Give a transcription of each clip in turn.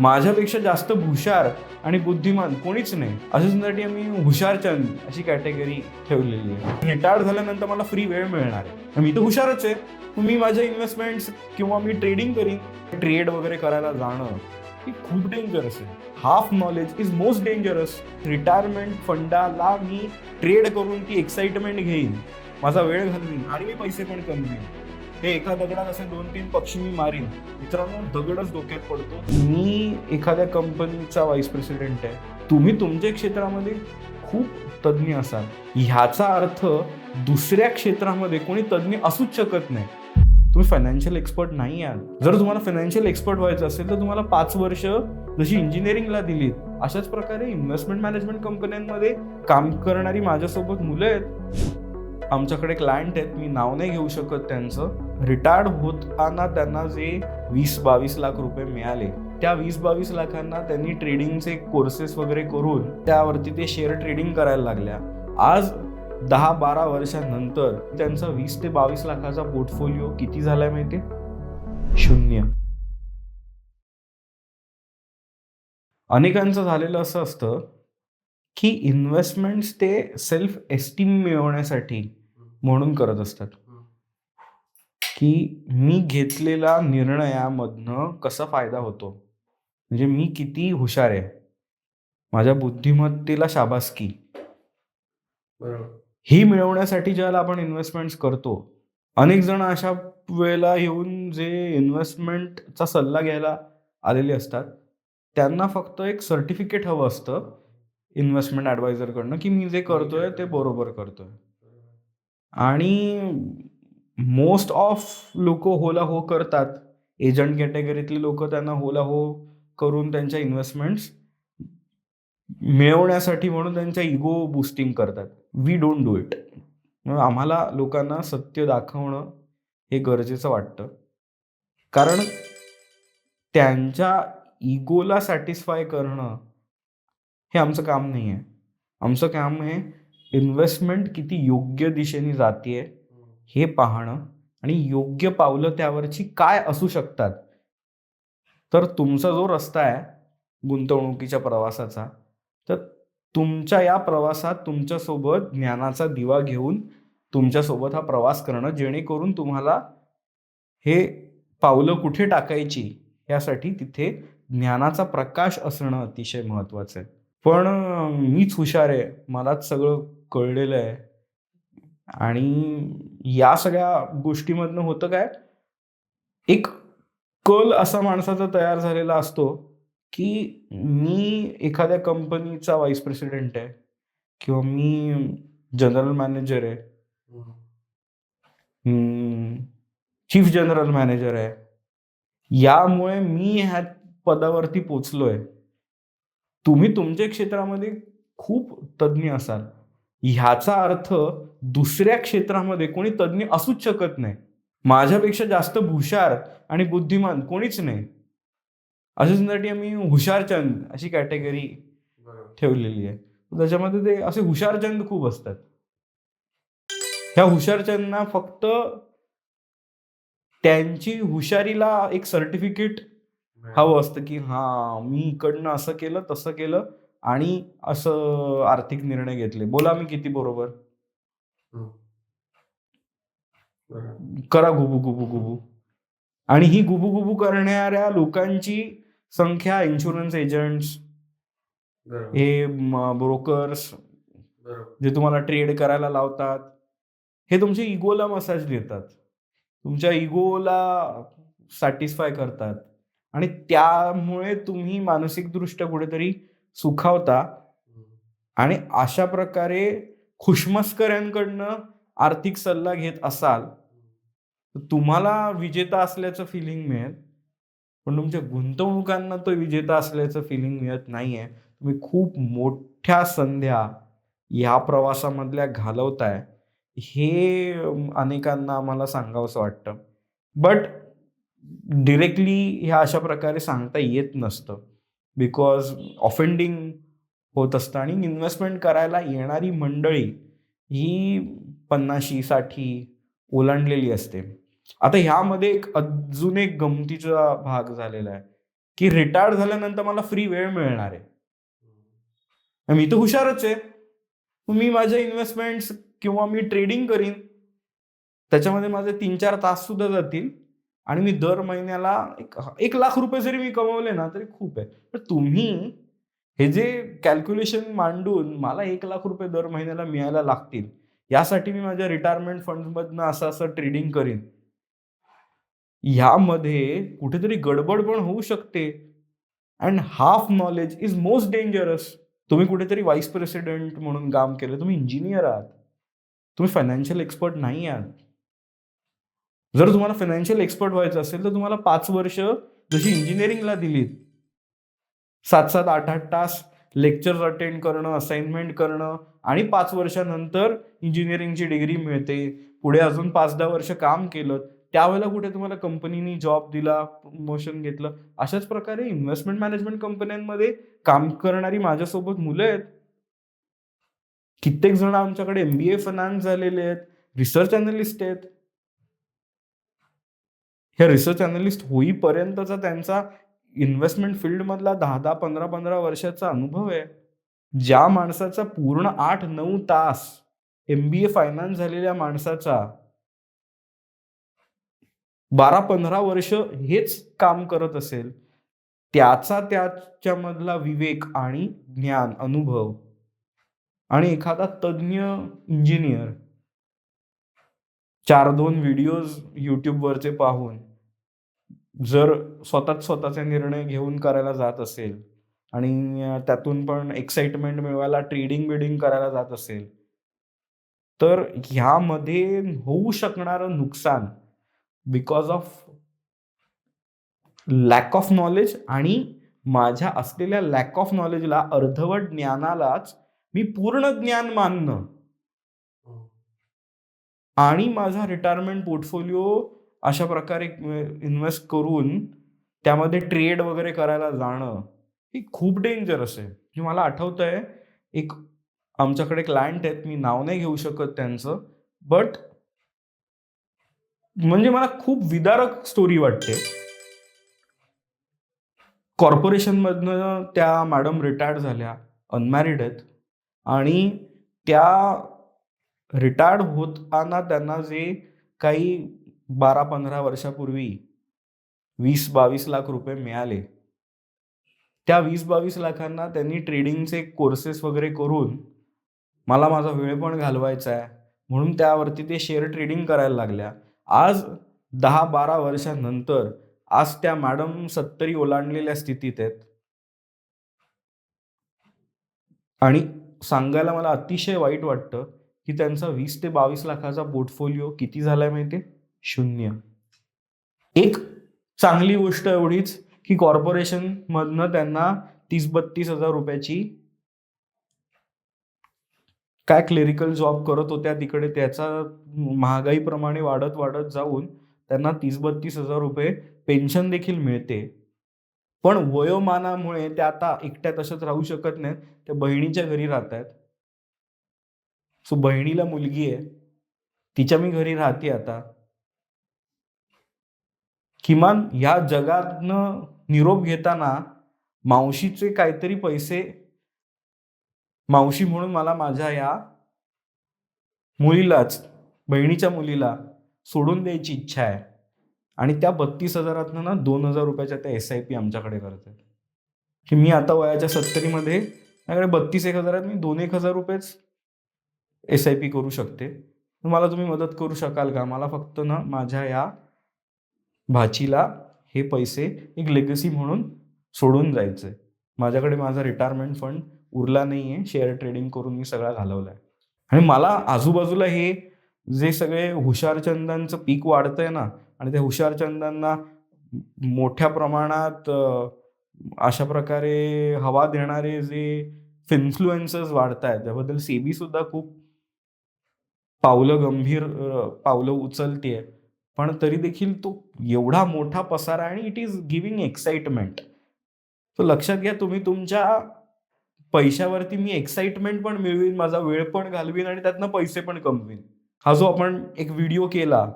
माझ्यापेक्षा जास्त हुशार आणि बुद्धिमान कोणीच नाही. अशासाठी मी हुशारचंद अशी कॅटेगरी ठेवलेली आहे. रिटायर्ड झाल्यानंतर मला फ्री वेळ मिळणार आहे. मी तर हुशारच आहे. मी माझ्या इन्व्हेस्टमेंट्स किंवा मी ट्रेडिंग करीन. ट्रेड वगैरे करायला जाणं ही खूप डेंजरस आहे. Half knowledge is most dangerous retirement फंडाला मी ट्रेड करून ती एक्साइटमेंट घेईन. माझा वेळ घालवीन आणि मी पैसे पण कमवीन. हे एका दगडात असे दोन तीन पक्षी मी मारीन. मित्रांनो दगडच डोक्यात पडतो. मी एखाद्या कंपनीचा व्हाईस प्रेसिडेंट आहे. तुम्ही तुमच्या क्षेत्रामध्ये खूप तज्ज्ञ असाल. ह्याचा अर्थ दुसऱ्या क्षेत्रामध्ये कोणी तज्ज्ञ असूच शकत नाही. तुम्ही फायनान्शियल एक्सपर्ट नाही आहात. जर तुम्हाला फायनान्शियल एक्सपर्ट व्हायचं असेल तर तुम्हाला पाच वर्ष जशी इंजिनिअरिंगला दिलीत अशाच प्रकारे इन्व्हेस्टमेंट मॅनेजमेंट कंपन्यांमध्ये काम करणारी माझ्यासोबत मुलं आहेत. आमच्याकडे क्लायंट आहेत मी नाव नाही घेऊ शकत त्यांचं. रिटायर्ड होताना त्यांना जे वीस बावीस लाख रुपये मिळाले त्या वीस बावीस लाखांना त्यांनी ट्रेडिंगचे कोर्सेस वगैरे करून त्यावरती ते शेअर ट्रेडिंग करायला लागल्या. आज दहा बारा वर्षानंतर त्यांचा वीस ते बावीस लाखाचा पोर्टफोलिओ किती झालाय माहिती शून्य. अनेकांचं झालेलं असं असतं की इन्व्हेस्टमेंट्स ते सेल्फ एस्टीम मिळवण्यासाठी म्हणून करत असतात. की मी घेतलेला निर्णयामधनं कसा फायदा होतो? म्हणजे मी किती हुशार आहे? माझ्या बुद्धिमत्तेला शाबासकी ही मिळवण्यासाठी ज्याला आपण इन्व्हेस्टमेंट्स करतो अनेक जण अशा वेळेला येऊन जे इन्व्हेस्टमेंटचा सल्ला घ्यायला आलेले असतात त्यांना फक्त एक सर्टिफिकेट हवं असतं इन्व्हेस्टमेंट ॲडवायझरकडनं की मी जे करतोय ते बरोबर करतोय. आणि मोस्ट ऑफ लोक होला हो करतात. एजंट कॅटेगरीतली लोक त्यांना होला हो करून त्यांच्या इन्व्हेस्टमेंट्स मिळवण्यासाठी म्हणून त्यांच्या इगो बुस्टिंग करतात. वी डोंट डू इट आम्हाला लोकांना सत्य दाखवणं हे गरजेचं वाटतं. कारण त्यांच्या इगोला सॅटिस्फाय करणं हे आमचं काम नाही आहे. आमचं काम आहे इन्व्हेस्टमेंट किती योग्य दिशेने जाते हे पाहणं आणि योग्य पावलं त्यावरची काय असू शकतात. तर तुमचा जो रस्ता आहे गुंतवणुकीच्या प्रवासाचा तर तुमच्या या प्रवासात तुमच्यासोबत ज्ञानाचा दिवा घेऊन तुमच्यासोबत हा प्रवास करणं जेणेकरून तुम्हाला हे पावलं कुठे टाकायची यासाठी तिथे ज्ञानाचा प्रकाश असणं अतिशय महत्त्वाचं आहे. पण मीच हुशार आहे. मलाच सगळं कळलेलं आहे. आणि या सगळ्या गोष्टीमधनं होतं काय? एक कल असा माणसाचा तयार झालेला असतो की मी एखाद्या कंपनीचा व्हाईस प्रेसिडेंट आहे किंवा मी जनरल मॅनेजर आहे. चीफ जनरल मॅनेजर आहे. यामुळे मी ह्या पदावरती पोचलोय. तुम्ही तुमच्या क्षेत्रामध्ये खूप तज्ज्ञ असाल. ह्याचा अर्थ दुसऱ्या क्षेत्रामध्ये कोणी तज्ज्ञ असूच शकत नाही. माझ्यापेक्षा जास्त हुशार आणि बुद्धिमान कोणीच नाही. अशासाठी मी हुशारचंद अशी कॅटेगरी ठेवलेली आहे. त्याच्यामध्ये ते असे हुशारचंद खूप असतात. ह्या हुशारचंदना फक्त त्यांची हुशारीला एक सर्टिफिकेट हवं असतं की हा मी इकडनं असं केलं तसं केलं आणि असं आर्थिक निर्णय घेतले. बोला मी किती बरोबर? करा गुबू गुबू गुबू. आणि ही गुबू गुबू करणाऱ्या लोकांची संख्या इन्शुरन्स एजंट्स हे ब्रोकर्स जे तुम्हाला ट्रेड करायला लावतात हे तुमच्या इगोला मसाज देतात. तुमच्या इगोला सॅटिस्फाय करतात. आणि त्यामुळे तुम्ही मानसिकदृष्ट्या कुठेतरी सुखावता. आणि अशा प्रकारे खुशमस्कऱ्यांकडनं आर्थिक सल्ला घेत असाल तर तुम्हाला विजेता असल्याचं फिलिंग मिळेल. पण तुमच्या गुंतवणुकांना तो विजेता असल्याचं फिलिंग मिळत नाहीये. तुम्ही खूप मोठ्या संध्या या प्रवासामधल्या घालवताय. हे अनेकांना आम्हाला सांगावंसं वाटतं. बट डिरेक्टली ह्या अशा प्रकारे सांगता येत नसतं. बिकॉज ऑफेंडिंग होत असतं आणि इन्व्हेस्टमेंट करायला येणारी मंडळी ही पन्नाशी साठी ओलांडलेली असते. आता ह्यामध्ये एक अजून एक गमतीचा भाग झालेला आहे की रिटायर्ड झाल्यानंतर मला फ्री वेळ मिळणार आहे. मी तर हुशारच आहे. मी माझ्या इन्व्हेस्टमेंट्स किंवा मी ट्रेडिंग करीन. त्याच्यामध्ये माझे तीन चार तास सुद्धा जातील. आणि मी दर महिन्याला एक एक लाख रुपये जरी मी कमवले ना तरी खूप आहे. पण तुम्ही हे जे कॅल्क्युलेशन मांडून मला एक लाख रुपये दर महिन्याला मिळायला लागतील यासाठी मी माझ्या रिटायरमेंट फंडमधनं असं असं ट्रेडिंग करीन. ह्यामध्ये कुठेतरी गडबड पण होऊ शकते. And half knowledge is most dangerous तुम्ही कुठेतरी व्हाईस प्रेसिडेंट म्हणून काम केलं तुम्ही इंजिनियर आहात. तुम्ही फायनान्शियल एक्सपर्ट नाही आहात. जर तुम्हाला फायनान्शियल एक्सपर्ट व्हायचं असेल तर तुम्हाला पाच वर्ष जशी इंजिनिअरिंगला दिलीत सात सात आठ आठ तास लेक्चर्स अटेंड करणं असाइनमेंट करणं आणि पाच वर्षानंतर इंजिनिअरिंगची डिग्री मिळते पुढे अजून पाच दहा वर्ष काम केलं त्यावेळेला कुठे तुम्हाला कंपनीनी जॉब दिला प्रमोशन घेतलं अशाच प्रकारे इन्व्हेस्टमेंट मॅनेजमेंट कंपन्यांमध्ये काम करणारी माझ्यासोबत मुलं आहेत. कित्येक जण आमच्याकडे एमबीए फायनान्स झालेले आहेत रिसर्च अनालिस्ट आहेत. ह्या रिसर्च अनालिस्ट होईपर्यंतचा त्यांचा इन्व्हेस्टमेंट फील्डमधला दहा दहा पंधरा पंधरा वर्षाचा अनुभव आहे. ज्या माणसाचा पूर्ण आठ नऊ तास एम बी ए फायनान्स झालेल्या माणसाचा बारा पंधरा वर्ष हेच काम करत असेल त्याचा त्याच्यामधला विवेक आणि ज्ञान अनुभव आणि एखादा तज्ज्ञ इंजिनियर चार दोन व्हिडिओज यूट्यूबवरचे पाहून जर स्वतःच स्वतःचे निर्णय घेऊन करायला जात असेल आणि त्यातून पण एक्साइटमेंट मिळवायला ट्रेडिंग बिडिंग करायला जात असेल तर ह्यामध्ये होऊ शकणारं नुकसान because of lack of knowledge आणि माझ्या असलेल्या लॅक ऑफ नॉलेजला अर्धवट ज्ञानालाच मी पूर्ण ज्ञान मानणं आणि माझा रिटायरमेंट पोर्टफोलिओ अशा प्रकारे इन्व्हेस्ट करून त्यामध्ये ट्रेड वगैरे करायला जाणं हे खूप डेंजरस आहे. हे मला आठवत आहे एक आमच्याकडे क्लायंट आहेत. मी नाव नाही घेऊ शकत त्यांचं. बट म्हणजे मला खूप विदारक स्टोरी वाटते. कॉर्पोरेशनमधनं त्या मॅडम रिटायर्ड झाल्या. अनमॅरिड आहेत. आणि त्या रिटायर्ड होताना त्यांना जे काही बारा पंधरा वर्षापूर्वी वीस बावीस लाख रुपये मिळाले. त्या वीस बावीस लाखांना त्यांनी ट्रेडिंगचे कोर्सेस वगैरे करून मला माझा वेळ पण घालवायचा आहे. म्हणून त्यावरती ते शेअर ट्रेडिंग करायला लागल्या. आज दहा बारा वर्षानंतर आज त्या मॅडम सत्तरी ओलांडलेल्या स्थितीत आहेत. आणि सांगायला मला अतिशय वाईट वाटतं की त्यांचा वीस ते बावीस लाखाचा पोर्टफोलिओ किती झालाय माहिती शून्य. एक चांगली गोष्ट एवढीच की कॉर्पोरेशन मधनं त्यांना तीस बत्तीस हजार रुपयाची काय क्लेरिकल जॉब करत होत्या तिकडे त्याचा महागाईप्रमाणे वाढत वाढत जाऊन त्यांना तीस बत्तीस हजार रुपये पेन्शन देखील मिळते. पण वयोमानामुळे त्या आता एकट्या तशाच राहू शकत नाहीत. त्या बहिणीच्या घरी राहत आहेत सो बहिणीला मुलगी आहे. तिच्या मी घरी राहते आता. किमान ह्या जगातनं निरोप घेताना मावशीचे काहीतरी पैसे मावशी म्हणून मला माझ्या या मुलीलाच बहिणीच्या मुलीला सोडून द्यायची इच्छा आहे. आणि त्या बत्तीस हजारातनं ना दोन हजार रुपयाच्या त्या एस आय पी आमच्याकडे करत. आहेत की मी आता वयाच्या सत्तरीमध्ये माझ्याकडे बत्तीस एक हजारात मी दोन एक हजार रुपयेच एस आय पी करू शकते. मला तुम्ही मदत करू शकाल का? मला फक्त ना माझ्या या भाचीला हे पैसे एक लेगसी म्हणून सोडून जायचं आहे माझ्याकडे माझा रिटायरमेंट फंड उरला नाही आहे शेअर ट्रेडिंग करून मी सगळा घालवला आहे आणि मला आजूबाजूला हे जे सगळे हुशारचंदांचं पीक वाढतं आहे ना आणि त्या हुशारचंदांना मोठ्या प्रमाणात अशा प्रकारे हवा देणारे जे फिन्फ्लुएन्सर्स वाढत आहेत त्याबद्दल सेबी सुद्धा खूप पावलं गंभीर पावलं उचलते पण तरी देखील तो एवढा मोठा पसारा आणि इट इज गिविंग एक्साइटमेंट तो लक्षात घ्या तुम्ही तुमच्या पैशावरती मी एक्साइटमेंट पण मिळवीन माझा वेळ पण घालवीन आणि त्यातनं पैसे पण कमवीन. हा जो आपण एक व्हिडिओ केला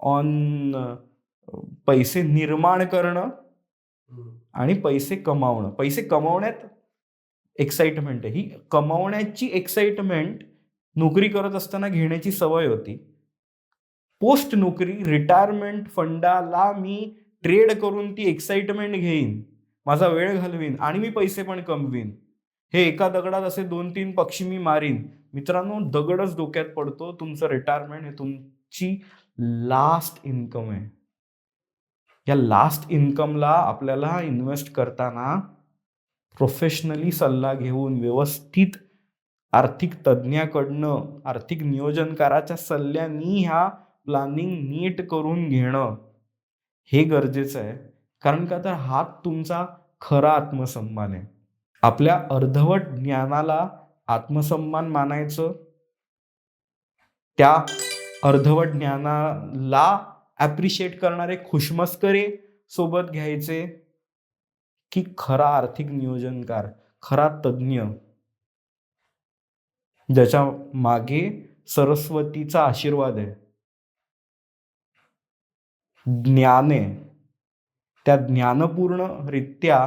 ऑन पैसे निर्माण करणं आणि पैसे कमावणं. पैसे कमावण्यात एक्साइटमेंट आहे. ही कमावण्याची एक्साइटमेंट नोकरी करत असताना घेण्याची सवय होती. पोस्ट नोकरी रिटायरमेंट फंडाला मी ट्रेड करून ती एक्साइटमेंट घेईन. माझा वेळ घालवीन आणि मी पैसे पण कमवीन. हे एका दगडात असे दोन तीन पक्षी मी मारीन. मित्रांनो दगडच डोक्यात पडतो. तुमचं रिटायरमेंट हे तुमची लास्ट इन्कम आहे. या लास्ट इन्कमला आपल्याला इन्व्हेस्ट करताना प्रोफेशनली सल्ला घेऊन व्यवस्थित आर्थिक तज्ज्ञाकडनं आर्थिक नियोजनकाराच्या सल्ल्यानी ह्या प्लॅनिंग नीट करून घेणं हे गरजेचं आहे. कारण का तर हा तुमचा खरा आत्मसन्मान आहे. आपल्या अर्धवट ज्ञानाला आत्मसन्मान मानायचं त्या अर्धवट ज्ञानाला ॲप्रिशिएट करणारे खुशमस्करे सोबत घ्यायचे की खरा आर्थिक नियोजनकार खरा तज्ज्ञ ज्याच्या मागे सरस्वतीचा आशीर्वाद आहे. ज्ञाने त्या ज्ञानपूर्णरित्या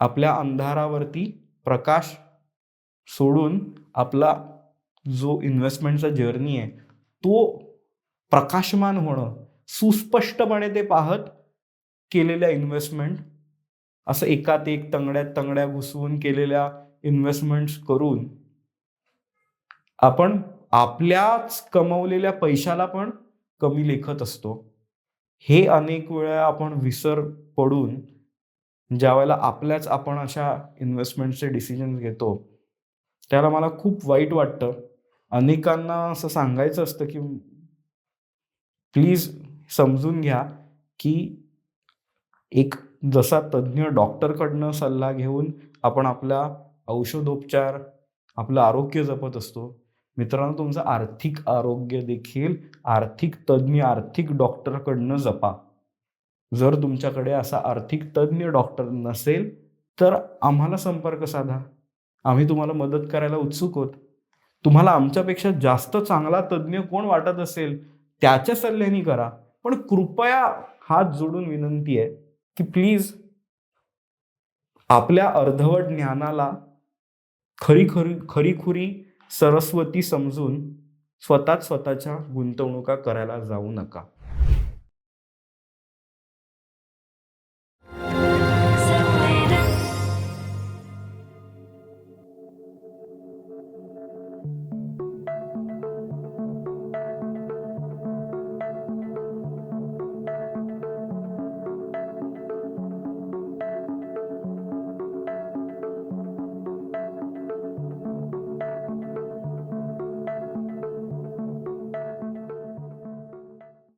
आपल्या अंधारावरती प्रकाश सोडून आपला जो इन्व्हेस्टमेंटचा जर्नी आहे तो प्रकाशमान होणं सुस्पष्टपणे ते पाहत केलेल्या इन्व्हेस्टमेंट असं एकात एक तंगड्यात तंगड्या घुसवून केलेल्या इन्व्हेस्टमेंट्स करून आपण आपल्याच कमवलेल्या पैशाला पण कमी लेखत असतो. हे अनेक वेळा आपण विसर पडून ज्या वेळेला आपल्याच आपण अशा इन्व्हेस्टमेंटचे डिसिजन घेतो त्याला मला खूप वाईट वाटतं. अनेकांना असं सांगायचं असतं की प्लीज समजून घ्या की एक जसा तज्ज्ञ डॉक्टरकडनं सल्ला घेऊन आपण आपला औषधोपचार आपलं आरोग्य जपत असतो मित्रांनो तुमचं आर्थिक आरोग्य देखील आर्थिक तज्ज्ञ आर्थिक डॉक्टरकडनं जपा. जर तुमच्याकडे असा आर्थिक तज्ज्ञ डॉक्टर नसेल तर आम्हाला संपर्क साधा. आम्ही तुम्हाला मदत करायला उत्सुक आहोत तुम्हाला आमच्यापेक्षा जास्त चांगला तज्ज्ञ कोण वाटत असेल त्याच्या सल्ल्याने करा. पण कृपया हात जोडून विनंती आहे की प्लीज आपल्या अर्धवट ज्ञानाला खरी खरी खरीखुरी सरस्वती समजून स्वतःच स्वतःच्या गुंतवणुका करायला जाऊ नका.